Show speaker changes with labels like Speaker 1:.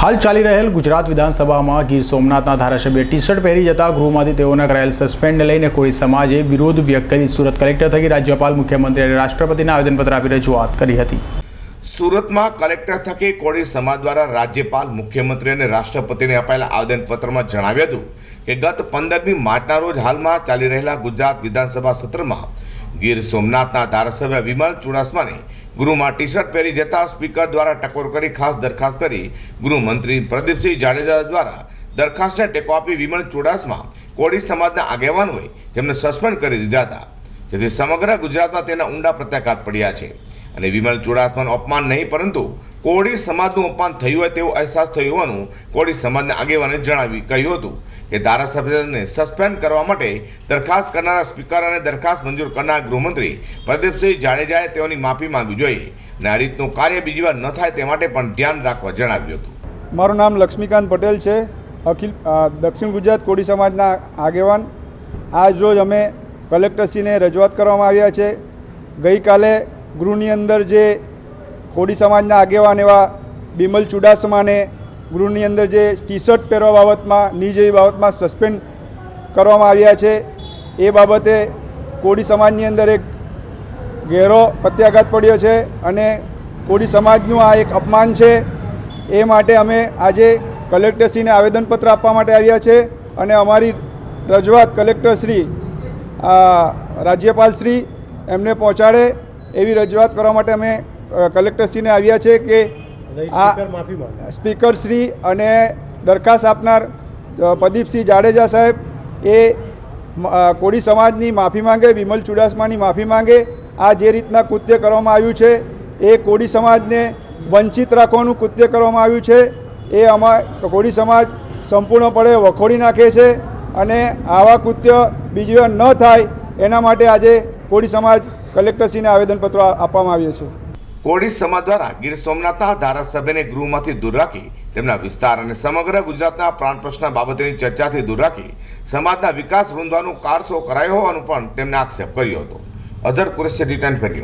Speaker 1: હાલ ચાલી રહેલ ગુજરાત વિધાનસભામાં ગીર સોમનાથના ધારાસભ્ય ટી શર્ટ પહેરી જતા ગૃહમાંથી તેઓના કરાયેલ સસ્પેન્ડને લઈને કોઈ સમાજે વિરોધ વ્યક્ત કરી સુરત કલેક્ટર થકી રાજ્યપાલ, મુખ્યમંત્રી અને રાષ્ટ્રપતિને આવેદનપત્ર આપી રજૂઆત કરી હતી.
Speaker 2: સુરતમાં કલેક્ટર થકી કોળી સમાજ દ્વારા રાજ્યપાલ, મુખ્યમંત્રી અને રાષ્ટ્રપતિને અપાયેલા આવેદનપત્રમાં જણાવ્યું હતું કે ગત પંદરમી માર્ચના રોજ હાલમાં ચાલી રહેલા ગુજરાત વિધાનસભા સત્રમાં ગીર સોમનાથના ધારાસભ્ય વિમલ ચુડાસમાને ગૃહમાં ટી શર્ટ પહેરી જતા સ્પીકર દ્વારા ટકોર કરી ખાસ દરખાસ્ત કરી. ગૃહમંત્રી પ્રદીપસિંહ જાડેજા દ્વારા દરખાસ્તને ટેકો આપી વિમલ ચુડાસમા કોળી સમાજના આગેવાનોએ તેમને સસ્પેન્ડ કરી દીધા હતા. જેથી સમગ્ર ગુજરાતમાં તેના ઊંડા પ્રત્યાઘાત પડ્યા છે. અને વિમલ ચુડાસમાનું અપમાન નહીં, પરંતુ કોળી સમાજનું અપમાન થયું હોય તેવો અહેસાસ થયો હોવાનું કોળી સમાજના આગેવાને જણાવી કહ્યું હતું. કે ધારાસભ્યને સસ્પેન્ડ કરવા માટે દરખાસ્ત કરનારા સ્પીકર અને દરખાસ્ત મંજૂર કરનાર ગૃહમંત્રી પ્રદીપસિંહ જાડેજાએ તેઓની માફી માંગવી જોઈએ અને આ રીતનું કાર્ય બીજી વાર ન થાય તે માટે પણ ધ્યાન રાખવા જણાવ્યું હતું.
Speaker 3: મારું નામ લક્ષ્મીકાંત પટેલ છે. અખિલ દક્ષિણ ગુજરાત કોળી સમાજના આગેવાન. આજ રોજ અમે કલેક્ટરશ્રીને રજૂઆત કરવામાં આવ્યા છે. ગઈકાલે ગૃહની અંદર જે કોડી સમાજના આગેવાન એવા બિમલ ચુડાસમાને ગૃહની અંદર જે ટી શર્ટ પહેરવા બાબતમાં, ની જેવી બાબતમાં સસ્પેન્ડ કરવામાં આવ્યા છે, એ બાબતે કોળી સમાજની અંદર એક ઘેરો પ્રત્યાઘાત પડ્યો છે અને કોળી સમાજનું આ એક અપમાન છે. એ માટે અમે આજે કલેક્ટરશ્રીને આવેદનપત્ર આપવા માટે આવ્યા છે અને અમારી રજૂઆત કલેક્ટરશ્રી રાજ્યપાલશ્રી એમને પહોંચાડે એવી રજૂઆત કરવા માટે અમે કલેક્ટરશ્રીને આવ્યા છે કે આ સ્પીકરશ્રી અને દરખાસ્ત આપનાર પ્રદીપસિંહ જાડેજા સાહેબ એ કોળી સમાજની માફી માંગે વિમલ ચુડાસમાની માફી માંગે. આ જે રીતના કૃત્ય કરવામાં આવ્યું છે એ કોળી સમાજને વંચિત રાખવાનું કૃત્ય કરવામાં આવ્યું છે. એ અમા કોળી સમાજ સંપૂર્ણપણે વખોડી નાખે છે અને આવા કૃત્ય બીજી વાર ન થાય એના માટે આજે કોળી સમાજ કલેક્ટરશ્રીને આવેદનપત્ર આપવામાં આવ્યું છે.
Speaker 2: કોળી સમાજ દ્વારા ગીર સોમનાથના ધારાસભ્યને ગૃહમાંથી દૂર રાખી તેમના વિસ્તાર અને સમગ્ર ગુજરાતના પ્રાણ પ્રશ્ન બાબતેની ચર્ચાથી દૂર રાખી સમાજના વિકાસ રૂંધવાનું કારસો કરાયો હોવાનું પણ તેમણે આક્ષેપ કર્યો હતો. અઝર કુરેશી રિટર્ન ફેર્યું